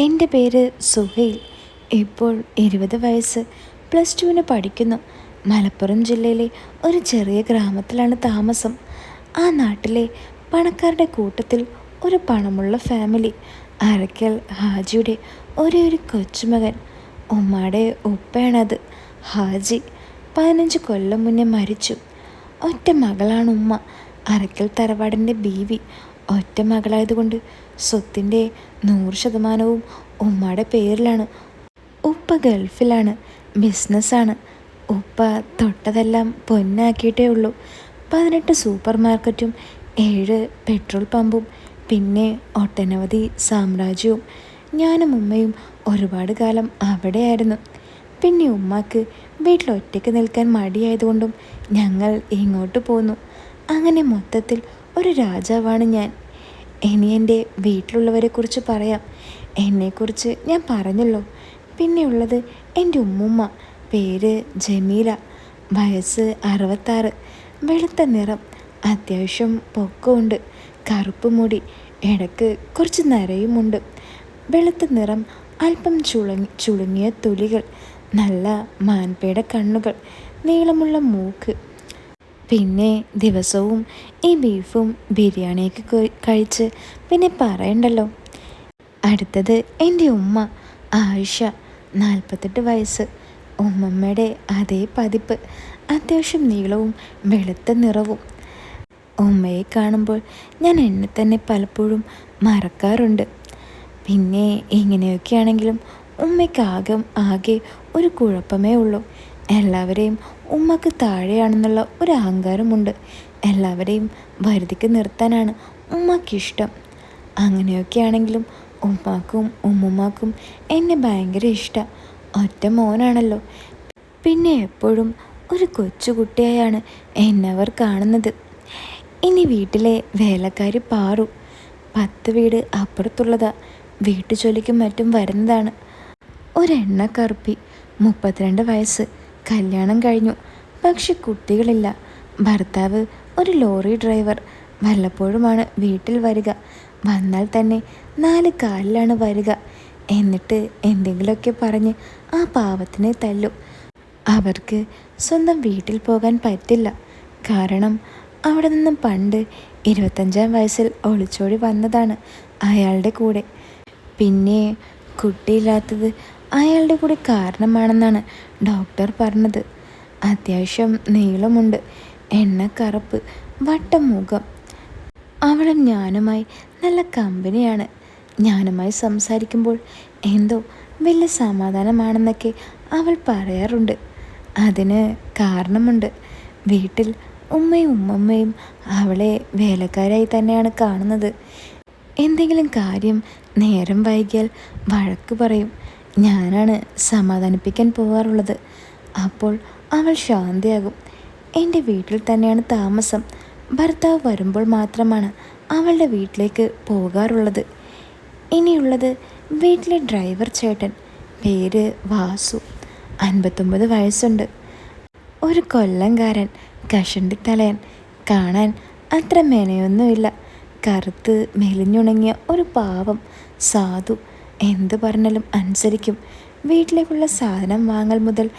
എന്റെ പേര് സുഹൈൽ. ഇപ്പോൾ ഇരുപത് വയസ്സ്. പ്ലസ് ടുവിന് പഠിക്കുന്നു. മലപ്പുറം ജില്ലയിലെ ഒരു ചെറിയ ഗ്രാമത്തിലാണ് താമസം. ആ നാട്ടിലെ പണക്കാരുടെ കൂട്ടത്തിൽ ഒരു പണമുള്ള ഫാമിലി. അരക്കൽ ഹാജിയുടെ ഒരേ ഒരു കൊച്ചുമകൻ. ഉമ്മയുടെ ഉപ്പയാണത്. ഹാജി പതിനഞ്ച് കൊല്ലം മുന്നേ മരിച്ചു. ഒറ്റ മകളാണ് ഉമ്മ. അരക്കൽ തറവാടിന്റെ ബീവി ഒറ്റ മകളായതുകൊണ്ട് സ്വത്തിന്റെ നൂറ് ശതമാനവും ഉമ്മയുടെ പേരിലാണ്. ഉപ്പ ഗൾഫിലാണ് ബിസിനസ്സാണ്. ഉപ്പ തൊട്ടതെല്ലാം പൊന്നാക്കിയിട്ടേ ഉള്ളൂ. പതിനെട്ട് സൂപ്പർ മാർക്കറ്റും ഏഴ് പെട്രോൾ പമ്പും പിന്നെ ഒട്ടനവധി സാമ്രാജ്യവും. ഞാനും ഉമ്മയും ഒരുപാട് കാലം അവിടെയായിരുന്നു. പിന്നെ ഉമ്മക്ക് വീട്ടിൽ ഒറ്റയ്ക്ക് നിൽക്കാൻ മടിയായതുകൊണ്ടും ഞങ്ങൾ ഇങ്ങോട്ട് പോന്നു. അങ്ങനെ മൊത്തത്തിൽ ഒരു രാജാവാണ് ഞാൻ. ഇനി എന്റെ വീട്ടിലുള്ളവരെക്കുറിച്ച് പറയാം. എന്നെക്കുറിച്ച് ഞാൻ പറഞ്ഞല്ലോ. പിന്നെയുള്ളത് എന്റെ ഉമ്മുമ്മ. പേര് ജമീല. വയസ്സ് അറുപത്താറ്. വെളുത്ത നിറം. അത്യാവശ്യം പൊക്കമുണ്ട്. കറുപ്പ് മുടി. ഇടയ്ക്ക് കുറച്ച് നരയുമുണ്ട്. വെളുത്ത നിറം. അല്പം ചുളങ്ങി ചുളുങ്ങിയ തൊലികൾ. നല്ല മാൻപേട കണ്ണുകൾ. നീളമുള്ള മൂക്ക്. പിന്നെ ദിവസവും ഈ ബീഫും ബിരിയാണിയൊക്കെ കഴിച്ച് പിന്നെ പറയണ്ടല്ലോ. അടുത്തത് എന്റെ ഉമ്മ ആയിഷ നാൽപ്പത്തെട്ട് വയസ്സ്. ഉമ്മമ്മയുടെ അതേ പതിപ്പ് അത്യാവശ്യം നീളവും വെളുത്ത നിറവും. ഉമ്മയെ കാണുമ്പോൾ ഞാൻ എന്നെ തന്നെ പലപ്പോഴും മറക്കാറുണ്ട്. പിന്നെ ഇങ്ങനെയൊക്കെയാണെങ്കിലും ഉമ്മയ്ക്കാകം ആകെ ആകെ ഒരു കുഴപ്പമേ ഉള്ളൂ. എല്ലാവരെയും ഉമ്മക്ക് താഴെയാണെന്നുള്ള ഒരു അഹങ്കാരമുണ്ട്. എല്ലാവരെയും വരുതിക്ക് നിർത്താനാണ് ഉമ്മക്കിഷ്ടം. അങ്ങനെയൊക്കെയാണെങ്കിലും ഉമ്മാക്കും ഉമ്മുമ്മാക്കും എന്നെ ഭയങ്കര ഇഷ്ടം. ഒറ്റ മോനാണല്ലോ. പിന്നെ എപ്പോഴും ഒരു കൊച്ചുകുട്ടിയായാണ് എന്നവർ കാണുന്നത്. ഇനി വീട്ടിലെ വേലക്കാരി പാറു. പത്ത് വീട് അപ്പുറത്തുള്ളതാ. വീട്ടുജോലിക്കും മറ്റും വരുന്നതാണ്. ഒരെണ്ണക്കറുപ്പി. മുപ്പത്തിരണ്ട് വയസ്സ്. കല്യാണം കഴിഞ്ഞു. പക്ഷെ കുട്ടികളില്ല. ഭർത്താവ് ഒരു ലോറി ഡ്രൈവർ. വല്ലപ്പോഴുമാണ് വീട്ടിൽ വരിക. വന്നാൽ തന്നെ നാല് കാലിലാണ് വരിക. എന്നിട്ട് എന്തെങ്കിലുമൊക്കെ പറഞ്ഞ് ആ പാവത്തിനെ തല്ലും. അവർക്ക് സ്വന്തം വീട്ടിൽ പോകാൻ പറ്റില്ല. കാരണം അവിടെ നിന്നും പണ്ട് ഇരുപത്തഞ്ചാം വയസ്സിൽ ഒളിച്ചോടി വന്നതാണ് അയാളുടെ കൂടെ. പിന്നെ കുട്ടിയില്ലാത്തത് അയാളുടെ കൂടെ കാരണമാണെന്നാണ് ഡോക്ടർ പറഞ്ഞത്. അത്യാവശ്യം നീളമുണ്ട് എണ്ണക്കറുപ്പ് വട്ടമുഖം. അവളും ഞാനുമായി നല്ല കമ്പനിയാണ്. ഞാനുമായി സംസാരിക്കുമ്പോൾ എന്തോ വലിയ സമാധാനമാണെന്നൊക്കെ അവൾ പറയാറുണ്ട്. അതിന് കാരണമുണ്ട്. വീട്ടിൽ ഉമ്മയും ഉമ്മമ്മയും അവളെ വേലക്കാരായി തന്നെയാണ് കാണുന്നത്. എന്തെങ്കിലും കാര്യം നേരം വൈകിയാൽ വഴക്ക് പറയും. ഞാനാണ് സമാധാനിപ്പിക്കാൻ പോകാറുള്ളത് അപ്പോൾ അവൾ ശാന്തിയാകും. എന്റെ വീട്ടിൽ തന്നെയാണ് താമസം. ഭർത്താവ് വരുമ്പോൾ മാത്രമാണ് അവളുടെ വീട്ടിലേക്ക് പോകാറുള്ളത്. ഇനിയുള്ളത് വീട്ടിലെ ഡ്രൈവർ ചേട്ടൻ പേര് വാസു. അൻപത്തൊമ്പത് വയസ്സുണ്ട്. ഒരു കൊല്ലംകാരൻ കഷണ്ടി തലയൻ. കാണാൻ അത്ര മെനയൊന്നുമില്ല. കറുത്ത് മെലിഞ്ഞുണങ്ങിയ ഒരു പാവം സാധു. എന്ത് പറഞ്ഞാലും അനുസരിക്കും. വീട്ടിലേക്കുള്ള സാധനം വാങ്ങൽ മുതൽ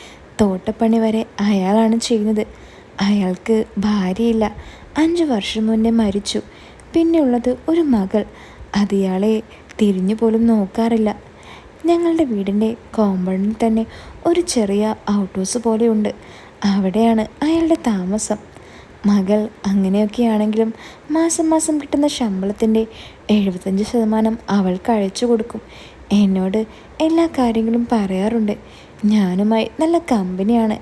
തോട്ടപ്പണി വരെ അയാളാണ് ചെയ്യുന്നത്. അയാൾക്ക് ഭാര്യയില്ല. അഞ്ച് വർഷം മുന്നേ മരിച്ചു. പിന്നെയുള്ളത് ഒരു മകൾ. അത് ഇയാളെ തിരിഞ്ഞു പോലും നോക്കാറില്ല. ഞങ്ങളുടെ വീടിന്റെ കോമ്പൗണ്ടിൽ തന്നെ ഒരു ചെറിയ ഔട്ട് ഹൗസ് പോലെയുണ്ട്. അവിടെയാണ് അയാളുടെ താമസം. മകൾ അങ്ങനെയൊക്കെയാണെങ്കിലും മാസം മാസം കിട്ടുന്ന ശമ്പളത്തിന്റെ എഴുപത്തഞ്ച് ശതമാനം അവൾക്ക് അയച്ചു കൊടുക്കും. എന്നോട് എല്ലാ കാര്യങ്ങളും പറയാറുണ്ട്. ഞാനുമായി നല്ല കമ്പനിയാണ്.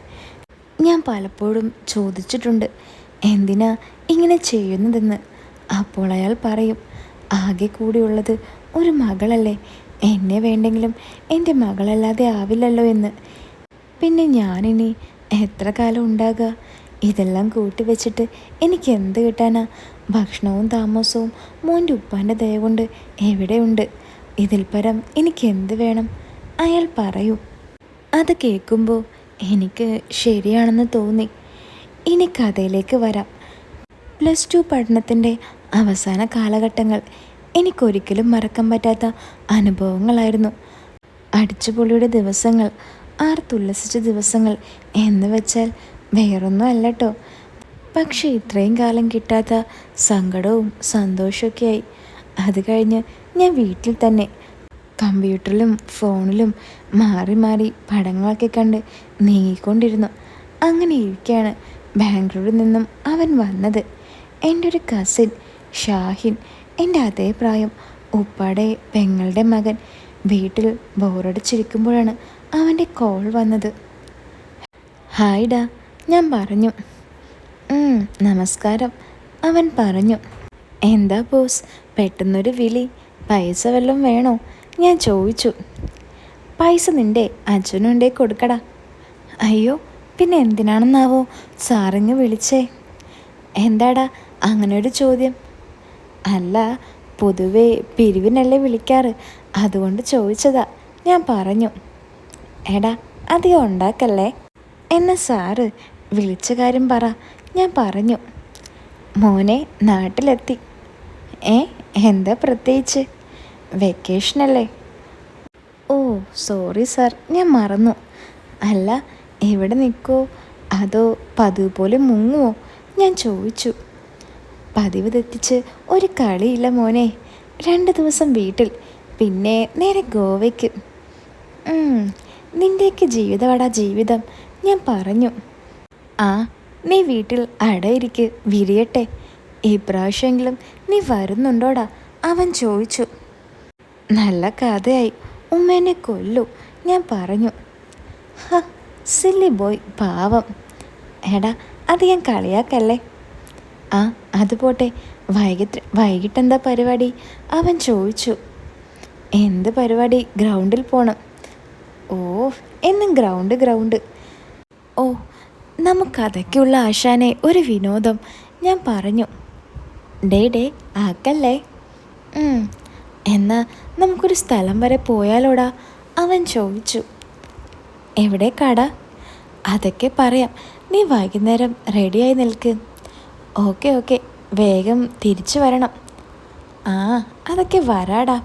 ഞാൻ പലപ്പോഴും ചോദിച്ചിട്ടുണ്ട് എന്തിനാ ഇങ്ങനെ ചെയ്യുന്നതെന്ന്? അപ്പോൾ അയാൾ പറയും ആകെ കൂടിയുള്ളത് ഒരു മകളല്ലേ. എന്നെ വേണ്ടെങ്കിലും എന്റെ മകളല്ലാതെ ആവില്ലല്ലോ എന്ന്. പിന്നെ ഞാനിനി എത്ര കാലം ഉണ്ടാകുക ഇതെല്ലാം കൂട്ടി വെച്ചിട്ട് എനിക്ക് എന്ത് കിട്ടാനാ? ഭക്ഷണവും താമസവും മോന്റെ ഉപ്പാന്റെ ദയ കൊണ്ട് എവിടെയുണ്ട്? ഇതിൽ പരം എനിക്ക് എന്ത് വേണം? അയാൾ പറയൂ. അത് കേൾക്കുമ്പോൾ എനിക്ക് ശരിയാണെന്ന് തോന്നി. ഇനി കഥയിലേക്ക് വരാം. പ്ലസ് ടു പഠനത്തിന്റെ അവസാന കാലഘട്ടങ്ങൾ എനിക്കൊരിക്കലും മറക്കാൻ പറ്റാത്ത അനുഭവങ്ങളായിരുന്നു. അടിച്ചുപൊളിയുടെ ദിവസങ്ങൾ ആർത്തുല്ലസിച്ച ദിവസങ്ങൾ എന്ന് വെച്ചാൽ വേറൊന്നും അല്ല കേട്ടോ പക്ഷേ ഇത്രയും കാലം കിട്ടാത്ത സങ്കടവും സന്തോഷമൊക്കെയായി അത് കഴിഞ്ഞ് ഞാൻ വീട്ടിൽ തന്നെ കമ്പ്യൂട്ടറിലും ഫോണിലും മാറി മാറി പടങ്ങളൊക്കെ കണ്ട് നീങ്ങിക്കൊണ്ടിരുന്നു. അങ്ങനെ ഇരിക്കുകയാണ് ബാംഗ്ലൂരിൽ നിന്നും അവൻ വന്നത്. എന്റെ ഒരു കസിൻ ഷാഹിൻ എന്റെ അതേ പ്രായം ഉപ്പാടെ പെങ്ങളുടെ മകൻ വീട്ടിൽ ബോറടിച്ചിരിക്കുമ്പോഴാണ് അവന്റെ കോൾ വന്നത്. ഹായ് ഡാ ഞാൻ പറഞ്ഞു. നമസ്കാരം. അവൻ പറഞ്ഞു. എന്താ ബോസ് പെട്ടെന്നൊരു വിളി. പൈസ വല്ലതും വേണോ? ഞാൻ ചോദിച്ചു. പൈസ നിന്റെ അച്ഛനുണ്ടേ കൊടുക്കടാ. അയ്യോ പിന്നെ എന്തിനാണെന്നാവോ സാറിങ് വിളിച്ചേ. എന്താടാ അങ്ങനെ ഒരു ചോദ്യം? അല്ല പൊതുവേ പിരിവിനല്ലേ വിളിക്കാറ്. അതുകൊണ്ട് ചോദിച്ചതാ. ഞാൻ പറഞ്ഞു. എടാ അധികം ഉണ്ടാക്കല്ലേ? എന്നെ സാറ് വിളിച്ച കാര്യം പറ. ഞാൻ പറഞ്ഞു. മോനെ നാട്ടിലെത്തി. ഏ എന്താ പ്രത്യേകിച്ച്? വെക്കേഷനല്ലേ? ഓ സോറി സാർ ഞാൻ മറന്നു. അല്ല എവിടെ നിൽക്കുമോ അതോ പതിവ് പോലെ മുങ്ങുമോ ഞാൻ ചോദിച്ചു. പതിവ് തെറ്റിച്ച് ഒരു കളിയില്ല മോനെ. രണ്ട് ദിവസം വീട്ടിൽ. പിന്നെ നേരെ ഗോവയ്ക്ക്. നിന്റെയൊക്കെ ജീവിതമാടാ ജീവിതം. ഞാൻ പറഞ്ഞു. ആ നീ വീട്ടിൽ അടയിരിക്ക് വിരിയട്ടെ. ഈ പ്രാവശ്യമെങ്കിലും നീ വരുന്നുണ്ടോടാ? അവൻ ചോദിച്ചു. നല്ല കഥയായി. ഉമ്മേനെ കൊല്ലു. ഞാൻ പറഞ്ഞു. ഹ സില്ലി ബോയ് പാവം. എടാ അത് ഞാൻ കളിയാക്കല്ലേ? ആ അത് പോട്ടെ. വൈകിട്ട് വൈകിട്ടെന്താ പരിപാടി? അവൻ ചോദിച്ചു. എന്ത് പരിപാടി? ഗ്രൗണ്ടിൽ പോകണം ഓ എന്നും ഗ്രൗണ്ട് ഗ്രൗണ്ട്. ഓ നമുക്കതൊക്കെയുള്ള ആശാനെ ഒരു വിനോദം ഞാൻ പറഞ്ഞു. ഡേ ഡേ ആക്കല്ലേ? എന്നാ നമുക്കൊരു സ്ഥലം വരെ പോയാലോടാ അവൻ ചോദിച്ചു. എവിടെ കട? അതൊക്കെ പറയാം. നീ വൈകുന്നേരം റെഡിയായി നിൽക്ക്. Okay okay. വേഗം തിരിച്ചു വരണം. ആ അതൊക്കെ വരാടാ.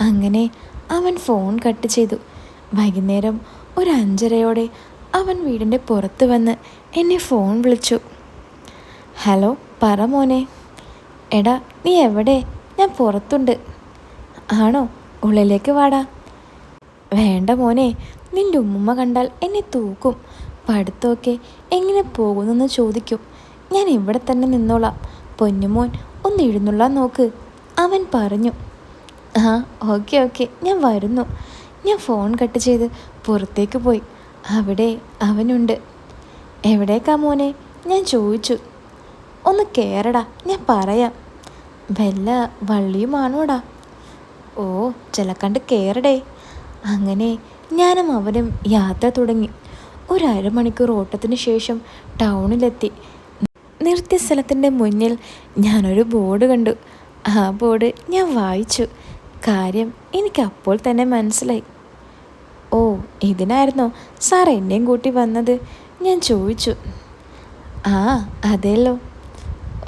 അങ്ങനെ അവൻ ഫോൺ കട്ട് ചെയ്തു. വൈകുന്നേരം ഒരു അഞ്ചരയോടെ അവൻ വീടിന്റെ പുറത്ത് വന്ന് എന്നെ ഫോൺ വിളിച്ചു. ഹലോ പറ മോനെ. എടാ നീ എവിടെ? ഞാൻ പുറത്തുണ്ട്. ആണോ? ഉള്ളിലേക്ക് വാടാ. വേണ്ട മോനെ നിന്റെ ഉമ്മ കണ്ടാൽ എന്നെ തൂക്കും. പഠിത്തമൊക്കെ എങ്ങനെ പോകുന്നെന്ന് ചോദിക്കും. ഞാൻ ഇവിടെ തന്നെ നിന്നോളാം. പൊന്നുമോൻ ഒന്ന് എഴുന്നള്ളാൻ നോക്ക്. അവൻ പറഞ്ഞു. ആ ഓക്കെ ഓക്കെ ഞാൻ വരുന്നു. ഞാൻ ഫോൺ കട്ട് ചെയ്ത് പുറത്തേക്ക് പോയി. അവിടെ അവനുണ്ട്. എവിടേക്കാ മോനെ? ഞാൻ ചോദിച്ചു. ഒന്ന് കയറടാ ഞാൻ പറയാം. വല്ല വള്ളിയുമാണോടാ ഓ ചിലക്കണ്ട് കയറടേ അങ്ങനെ ഞാനും അവനും യാത്ര തുടങ്ങി. ഒരു ഓട്ടത്തിന് ശേഷം ടൗണിലെത്തി. നിർത്തിയ സ്ഥലത്തിന്റെ മുന്നിൽ ഞാനൊരു ബോർഡ് കണ്ടു. ആ ബോർഡ് ഞാൻ വായിച്ചു. കാര്യം എനിക്ക് അപ്പോൾ തന്നെ മനസ്സിലായി. ഓ ഇതിനായിരുന്നോ? സാർ എന്നെയും കൂട്ടി വന്നത്? ഞാൻ ചോദിച്ചു. ആ അതേല്ലോ.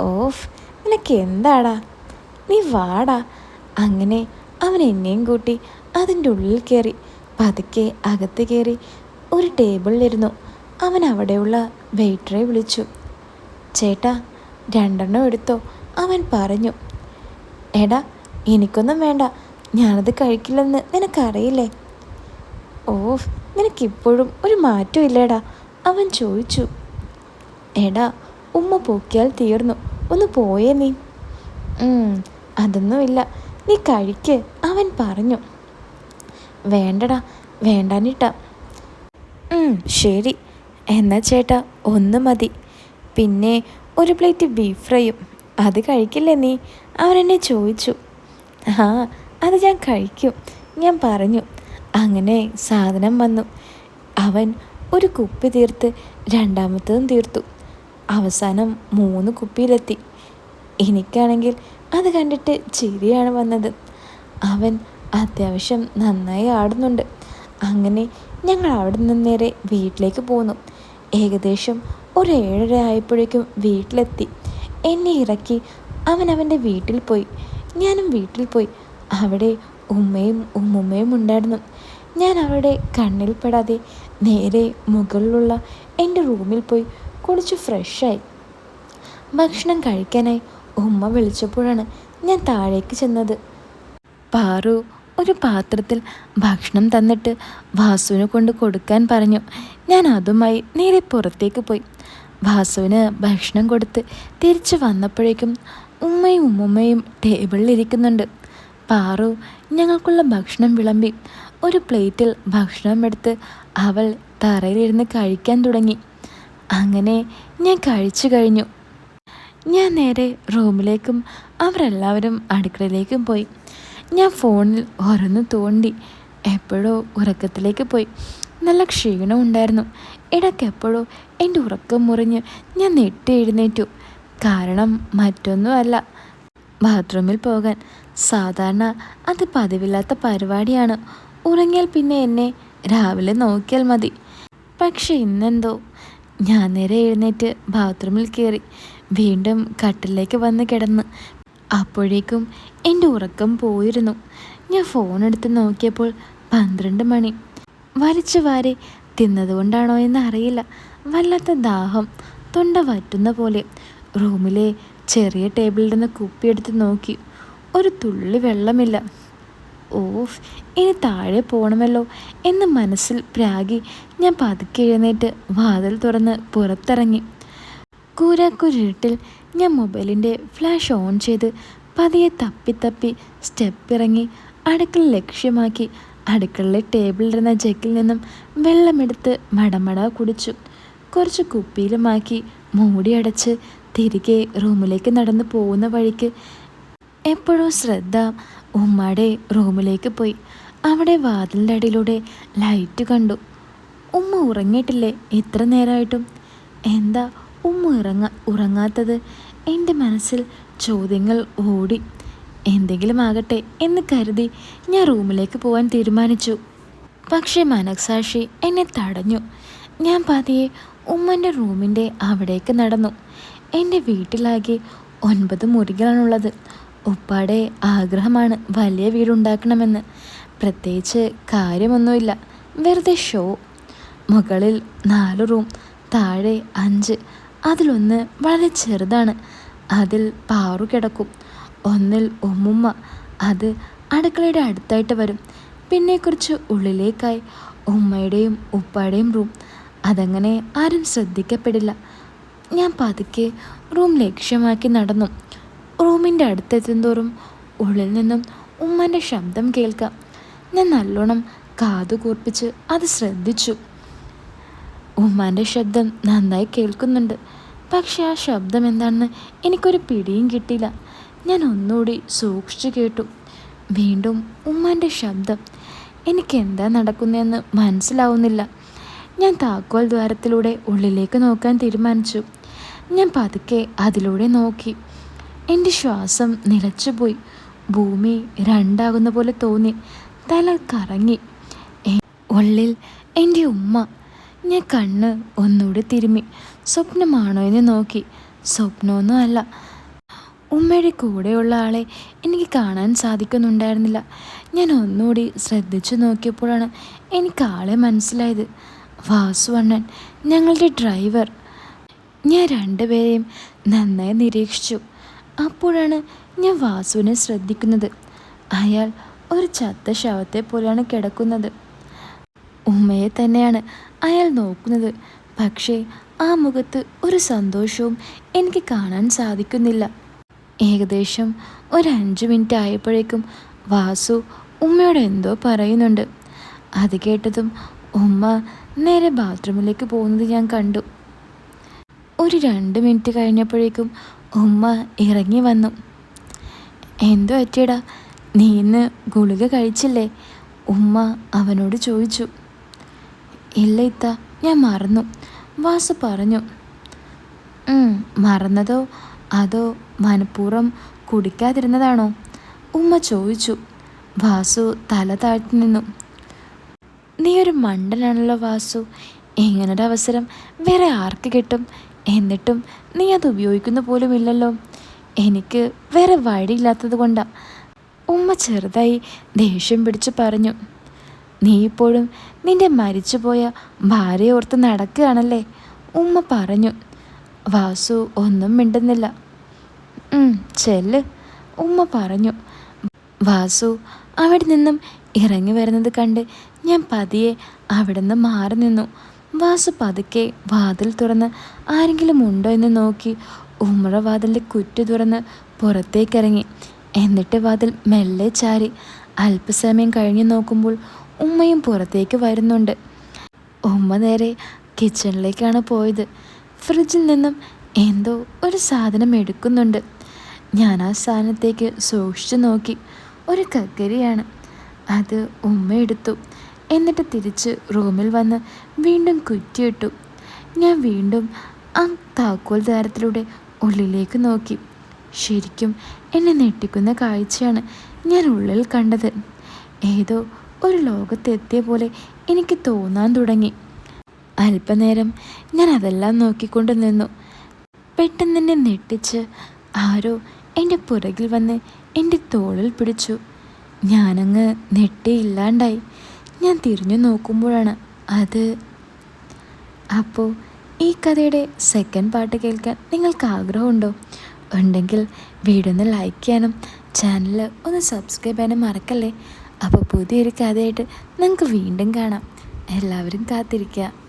ഓഫ് നിനക്ക് എന്താടാ? നീ വാടാ. അങ്ങനെ അവൻ എന്നെയും കൂട്ടി അതിന്റെ ഉള്ളിൽ കയറി പതുക്കെ അകത്ത് കയറി ഒരു ടേബിളിലിരുന്നു. അവൻ അവിടെയുള്ള വെയിറ്ററെ വിളിച്ചു. ചേട്ടാ രണ്ടെണ്ണം എടുത്തോ? അവൻ പറഞ്ഞു. എടാ എനിക്കൊന്നും വേണ്ട. ഞാനത് കഴിക്കില്ലെന്ന് നിനക്കറിയില്ലേ? ഓ നിനക്കിപ്പോഴും ഒരു മാറ്റം ഇല്ലേടാ? അവൻ ചോദിച്ചു. എടാ ഉമ്മ പൊക്കിയാൽ തീർന്നു. ഒന്ന് പോയേ നീ. അതൊന്നുമില്ല. നീ കഴിക്ക് അവൻ പറഞ്ഞു. വേണ്ടടാ വേണ്ടാനിട്ട ശരി. എന്നാ ചേട്ടാ ഒന്ന് മതി. പിന്നെ ഒരു പ്ലേറ്റ് ബീഫ് ഫ്രൈയും. അത് കഴിക്കില്ലേ നീ? അവരെന്നെ ചോദിച്ചു. ആ അത് ഞാൻ കഴിക്കും. ഞാൻ പറഞ്ഞു. അങ്ങനെ സാധനം വന്നു. അവൻ ഒരു കുപ്പി തീർത്ത് രണ്ടാമത്തതും തീർത്തു. അവസാനം മൂന്ന് കുപ്പിയിലെത്തി. എനിക്കാണെങ്കിൽ അത് കണ്ടിട്ട് ചിരിയാണ് വന്നത്. അവൻ അത്യാവശ്യം നന്നായി ആടുന്നുണ്ട്. അങ്ങനെ ഞങ്ങൾ അവിടെ നിന്ന് നേരെ വീട്ടിലേക്ക് പോന്നു. ഏകദേശം ഒരു ഏഴര ആയപ്പോഴേക്കും വീട്ടിലെത്തി. എന്നെ ഇറക്കി അവൻ അവന്റെ വീട്ടിൽ പോയി. ഞാനും വീട്ടിൽ പോയി. അവിടെ ഉമ്മയും ഉമ്മുമ്മയും ഉണ്ടായിരുന്നു. ഞാൻ അവിടെ കണ്ണിൽപ്പെടാതെ നേരെ മുകളിലുള്ള എന്റെ റൂമിൽ പോയി കുളിച്ച് ഫ്രഷായി. ഭക്ഷണം കഴിക്കാനായി ഉമ്മ വിളിച്ചപ്പോഴാണ് ഞാൻ താഴേക്ക് ചെന്നത്. പാറു ഒരു പാത്രത്തിൽ ഭക്ഷണം തന്നിട്ട് വാസുവിനെ കൊണ്ട് കൊടുക്കാൻ പറഞ്ഞു. ഞാൻ അതുമായി നേരെ പുറത്തേക്ക് പോയി. വാസുവിന് ഭക്ഷണം കൊടുത്ത് തിരിച്ചു വന്നപ്പോഴേക്കും ഉമ്മയും ഉമ്മുമ്മയും ടേബിളിലിരിക്കുന്നുണ്ട് പാറു ഞങ്ങൾക്കുള്ള ഭക്ഷണം വിളമ്പി ഒരു പ്ലേറ്റിൽ ഭക്ഷണം എടുത്ത് അവൾ തറയിലിരുന്ന് കഴിക്കാൻ തുടങ്ങി. അങ്ങനെ ഞാൻ കഴിച്ചു കഴിഞ്ഞു. ഞാൻ നേരെ റൂമിലേക്കും അവരെല്ലാവരും അടുക്കളയിലേക്കും പോയി. ഞാൻ ഫോണിൽ ഓരോന്ന് തോണ്ടി എപ്പോഴോ ഉറക്കത്തിലേക്ക് പോയി. നല്ല ക്ഷീണം ഉണ്ടായിരുന്നു. ഇടയ്ക്കെപ്പോഴോ എന്റെ ഉറക്കം മുറിഞ്ഞ് ഞാൻ നെട്ടി എഴുന്നേറ്റു. കാരണം മറ്റൊന്നുമല്ല ബാത്റൂമിൽ പോകാൻ സാധാരണ അത് പതിവില്ലാത്ത പരിപാടിയാണ്. ഉറങ്ങിയാൽ പിന്നെ എന്നെ രാവിലെ നോക്കിയാൽ മതി. പക്ഷെ ഇന്നെന്തോ? ഞാൻ നേരെ എഴുന്നേറ്റ് ബാത്റൂമിൽ കയറി വീണ്ടും കട്ടിലേക്ക് വന്ന് കിടന്ന്. അപ്പോഴേക്കും എന്റെ ഉറക്കം പോയിരുന്നു. ഞാൻ ഫോൺ എടുത്ത് നോക്കിയപ്പോൾ പന്ത്രണ്ട് മണി. വലിച്ചു വാരി തിന്നതുകൊണ്ടാണോ എന്ന് അറിയില്ല വല്ലാത്ത ദാഹം തൊണ്ട വറ്റുന്ന പോലെ. റൂമിലെ ചെറിയ ടേബിളിൽ നിന്ന് കുപ്പിയെടുത്ത് നോക്കി. ഒരു തുള്ളി വെള്ളമില്ല. ഓഫ് ഇനി താഴെ പോകണമല്ലോ എന്ന് മനസ്സിൽ പ്രാഗി ഞാൻ പതുക്കെ എഴുന്നേറ്റ് വാതിൽ തുറന്ന് പുറത്തിറങ്ങി. കൂരാക്കുരുട്ടിൽ ഞാൻ മൊബൈലിന്റെ ഫ്ലാഷ് ഓൺ ചെയ്ത് പതിയെ തപ്പി തപ്പി സ്റ്റെപ്പ് ഇറങ്ങി അടുക്കള ലക്ഷ്യമാക്കി അടുക്കളയിലെ ടേബിളിലിരുന്ന ജഗ്ഗിൽ നിന്നും വെള്ളമെടുത്ത് മടമട കുടിച്ചു. കുറച്ച് കുപ്പിയിലുമാക്കി മൂടിയടച്ച് തിരികെ റൂമിലേക്ക് നടന്നു പോകുന്ന വഴിക്ക് എപ്പോഴും ശ്രദ്ധ ഉമ്മയുടെ റൂമിലേക്ക് പോയി. അവിടെ വാതിലിന്റെ അടിയിലൂടെ ലൈറ്റ് കണ്ടു. ഉമ്മ ഉറങ്ങിയിട്ടില്ലേ? എത്ര നേരമായിട്ടും എന്താ ഉമ്മ ഇറങ്ങ ഉറങ്ങാത്തത്? എന്റെ മനസ്സിൽ ചോദ്യങ്ങൾ ഓടി. എന്തെങ്കിലും ആകട്ടെ എന്ന് കരുതി ഞാൻ റൂമിലേക്ക് പോകാൻ തീരുമാനിച്ചു. പക്ഷേ മനസാക്ഷി എന്നെ തടഞ്ഞു. ഞാൻ പതിയെ ഉമ്മന്റെ റൂമിന്റെ അവിടേക്ക് നടന്നു. എന്റെ വീട്ടിലാകെ ഒൻപത് മുറികളാണുള്ളത്. ഉപ്പാടെ ആഗ്രഹമാണ് വലിയ വീടുണ്ടാക്കണമെന്ന്. പ്രത്യേകിച്ച് കാര്യമൊന്നുമില്ല. വെറുതെ ഷോ. മുകളിൽ നാല് റൂം താഴെ അഞ്ച്. അതിലൊന്ന് വളരെ ചെറുതാണ്. അതിൽ പാറു കിടക്കും. ഒന്നിൽ ഉമ്മുമ്മ. അത് അടുക്കളയുടെ അടുത്തായിട്ട് വരും. പിന്നെ കുറച്ച് ഉള്ളിലേക്കായി ഉമ്മയുടെയും ഉപ്പാടെയും റൂം. അതങ്ങനെ ആരും ശ്രദ്ധിക്കപ്പെടില്ല. ഞാൻ പതുക്കെ റൂം ലക്ഷ്യമാക്കി നടന്നു. റൂമിന്റെ അടുത്തെത്തുന്തോറും ഉള്ളിൽ നിന്നും ഉമ്മന്റെ ശബ്ദം കേൾക്കാം. ഞാൻ നല്ലോണം കാതു കൂർപ്പിച്ച് അത് ശ്രദ്ധിച്ചു. ഉമ്മാന്റെ ശബ്ദം നന്നായി കേൾക്കുന്നുണ്ട്. പക്ഷെ ആ ശബ്ദം എന്താണെന്ന് എനിക്കൊരു പിടിയും കിട്ടിയില്ല. ഞാൻ ഒന്നുകൂടി സൂക്ഷിച്ചു കേട്ടു. വീണ്ടും ഉമ്മാന്റെ ശബ്ദം എനിക്ക് എന്താ നടക്കുന്നതെന്ന് മനസ്സിലാവുന്നില്ല. ഞാൻ താക്കോൽ ദ്വാരത്തിലൂടെ ഉള്ളിലേക്ക് നോക്കാൻ തീരുമാനിച്ചു. ഞാൻ പതുക്കെ അതിലൂടെ നോക്കി. എന്റെ ശ്വാസം നിലച്ചുപോയി ഭൂമി രണ്ടാകുന്ന പോലെ തോന്നി. തല കറങ്ങി. ഉള്ളിൽ എന്റെ ഉമ്മ. ഞാൻ കണ്ണ് ഒന്നുകൂടി തിരുമ്മി. സ്വപ്നമാണോ എന്ന് നോക്കി. സ്വപ്നമൊന്നും അല്ല ഉമ്മയുടെ കൂടെയുള്ള ആളെ എനിക്ക് കാണാൻ സാധിക്കുന്നുണ്ടായിരുന്നില്ല. ഞാൻ ഒന്നുകൂടി ശ്രദ്ധിച്ചു നോക്കിയപ്പോഴാണ് എനിക്ക് ആളെ മനസ്സിലായത്. വാസുവണ്ണൻ ഞങ്ങളുടെ ഡ്രൈവർ. ഞാൻ രണ്ടുപേരെയും നന്നായി നിരീക്ഷിച്ചു. അപ്പോഴാണ് ഞാൻ വാസുവിനെ ശ്രദ്ധിക്കുന്നത്. അയാൾ ഒരു ചത്ത ശവത്തെ പോലെയാണ് കിടക്കുന്നത്. ഉമ്മയെ തന്നെയാണ് അയാൾ നോക്കുന്നത്. പക്ഷേ ആ മുഖത്ത് ഒരു സന്തോഷവും എനിക്ക് കാണാൻ സാധിക്കുന്നില്ല. ഏകദേശം ഒരു അഞ്ച് മിനിറ്റ് ആയപ്പോഴേക്കും വാസു ഉമ്മയോട് എന്തോ പറയുന്നുണ്ട്. അത് കേട്ടതും ഉമ്മ നേരെ ബാത്റൂമിലേക്ക് പോകുന്നത് ഞാൻ കണ്ടു. ഒരു രണ്ട് മിനിറ്റ് കഴിഞ്ഞപ്പോഴേക്കും ഉമ്മ ഇറങ്ങി വന്നു. എന്തു പറ്റിയടാ? നീ ഇന്ന് ഗുളിക കഴിച്ചില്ലേ? ഉമ്മ അവനോട് ചോദിച്ചു. ഇല്ല ഇത്ത ഞാൻ മറന്നു. വാസു പറഞ്ഞു. മറന്നതോ? അതോ മനഃപൂർവം കുടിക്കാതിരുന്നതാണോ? ഉമ്മ ചോദിച്ചു. വാസു തല താഴ്ത്തി നിന്നു. നീ ഒരു മണ്ടനാണല്ലോ വാസു. ഇങ്ങനൊരവസരം വേറെ ആർക്ക് കിട്ടും? എന്നിട്ടും നീ അത് ഉപയോഗിക്കുന്ന പോലുമില്ലല്ലോ. എനിക്ക് വേറെ വഴിയില്ലാത്തത് കൊണ്ടാണ് ഉമ്മ ചെറുതായി ദേഷ്യം പിടിച്ച് പറഞ്ഞു. നീ ഇപ്പോഴും നിന്റെ മരിച്ചുപോയ ഭാര്യ ഓർത്ത് നടക്കുകയാണല്ലേ? ഉമ്മ പറഞ്ഞു. വാസു ഒന്നും മിണ്ടുന്നില്ല. "ഉം, ചെല്ല് ഉമ്മ പറഞ്ഞു. വാസു അവിടെ നിന്നും ഇറങ്ങി വരുന്നത് കണ്ട് ഞാൻ പതിയെ അവിടെ നിന്ന് മാറി നിന്നു. വാസു പതുക്കെ വാതിൽ തുറന്ന് ആരെങ്കിലും ഉണ്ടോ എന്ന് നോക്കി ഉമ്മറ വാതിലിന്റെ കുറ്റി തുറന്ന് പുറത്തേക്കിറങ്ങി. എന്നിട്ട് വാതിൽ മെല്ലെ ചാരി അല്പസമയം കഴിഞ്ഞു നോക്കുമ്പോൾ ഉമ്മയും പുറത്തേക്ക് വരുന്നുണ്ട്. ഉമ്മ നേരെ കിച്ചണിലേക്കാണ് പോയത്. ഫ്രിഡ്ജിൽ നിന്നും എന്തോ ഒരു സാധനം എടുക്കുന്നുണ്ട്. ഞാൻ ആ സാധനത്തേക്ക് സൂക്ഷിച്ചു നോക്കി. ഒരു കക്കരിയാണ്. അത് ഉമ്മ എടുത്തു. എന്നിട്ട് റൂമിൽ വന്ന് വീണ്ടും കുറ്റിയിട്ടു. ഞാൻ വീണ്ടും ആ താക്കോൽ ദ്വാരത്തിലൂടെ ഉള്ളിലേക്ക് നോക്കി. ശരിക്കും എന്നെ ഞെട്ടിക്കുന്ന കാഴ്ചയാണ് ഞാൻ ഉള്ളിൽ കണ്ടത്. ഏതോ ഒരു ലോകത്തെത്തിയ പോലെ എനിക്ക് തോന്നാൻ തുടങ്ങി. അല്പനേരം ഞാൻ അതെല്ലാം നോക്കിക്കൊണ്ട് നിന്നു. പെട്ടെന്ന് എന്നെ ഞെട്ടിച്ച് ആരോ എന്റെ പുറകിൽ വന്ന് എന്റെ തോളിൽ പിടിച്ചു. ഞാനങ്ങ് നെട്ടിയില്ലാണ്ടായി ഞാൻ തിരിഞ്ഞു നോക്കുമ്പോഴാണ് അത്. അപ്പോൾ ഈ കഥയുടെ സെക്കൻഡ് പാട്ട് കേൾക്കാൻ നിങ്ങൾക്ക് ആഗ്രഹമുണ്ടോ? ഉണ്ടെങ്കിൽ വീഡിയോ ഒന്ന് ലൈക്ക് ചെയ്യാനും ചാനൽ ഒന്ന് സബ്സ്ക്രൈബ് ചെയ്യാനും മറക്കല്ലേ? അപ്പോൾ പുതിയൊരു കഥയായിട്ട് നമുക്ക് വീണ്ടും കാണാം. എല്ലാവരും കാത്തിരിക്കുക.